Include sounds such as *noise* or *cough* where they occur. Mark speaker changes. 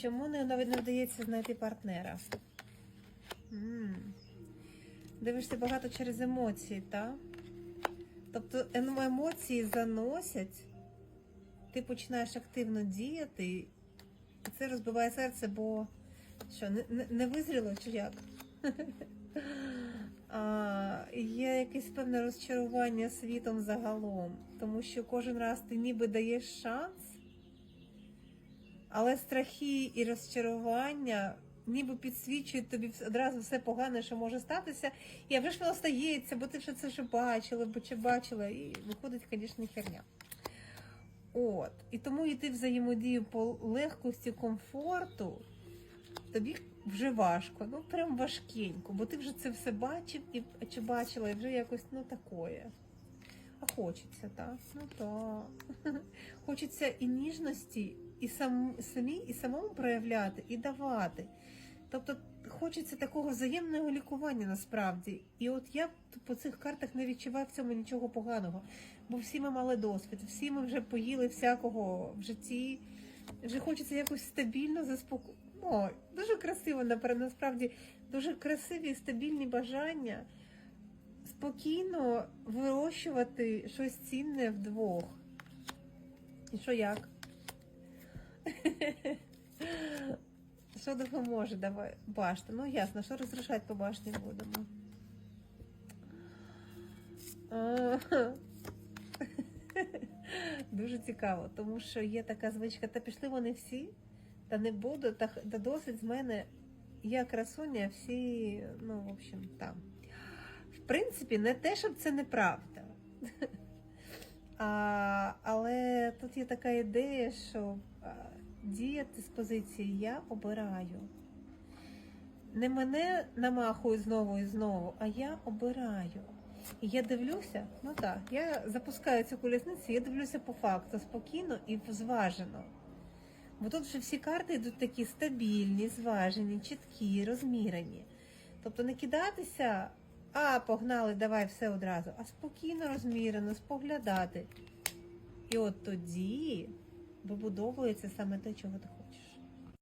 Speaker 1: Чому не, навіть не вдається знайти партнера? м Дивишся багато через емоції, так? Тобто ем- емоції заносять, ти починаєш активно діяти, і це розбиває серце, бо що, не, не визріло чи як? *laughs* А, є якесь певне розчарування світом загалом, тому що кожен раз ти ніби даєш шанс, але страхи і розчарування ніби підсвічують тобі одразу все погане, що може статися, і вже ж воно стається, бо ти вже це вже бачила, бо чи бачила, і виходить, звісно, херня. От. І тому йти взаємодію по легкості, комфорту, тобі вже важко, ну прям важкенько, бо ти вже це все бачив і чи бачила, і вже якось ну такое. А хочеться, так? Ну так. *laughs* Хочеться і ніжності, і сам, самі, і самому проявляти, і давати. Тобто хочеться такого взаємного лікування насправді. І от я по цих картах не відчуваю в цьому нічого поганого. Бо всі ми мали досвід, всі ми вже поїли всякого в житті. Вже хочеться якось стабільно заспокоїти. Дуже красиво, насправді, дуже красиві і стабільні бажання спокійно вирощувати щось цінне вдвох. І що як? *laughs* Що допоможе? Давай, башта. Ну ясно, що розрішати по башні будемо. *laughs* Дуже цікаво, тому що є така звичка, та пішли вони всі, та не буду, та, та досить з мене я красуня, всі, ну, в общем, там. Принципі, не те, щоб це неправда. А, але тут є така ідея, що діяти з позиції я обираю. Не мене намахують знову і знову, а я обираю. І я дивлюся, ну так, я запускаю цю колісницю, я дивлюся по факту спокійно і зважено. Бо тут вже всі карти йдуть такі стабільні, зважені, чіткі, розмірені. Тобто не кидатися, а погнали, давай все одразу, а спокійно, розмірено, споглядати. І от тоді вибудовується саме те, чого ти хочеш.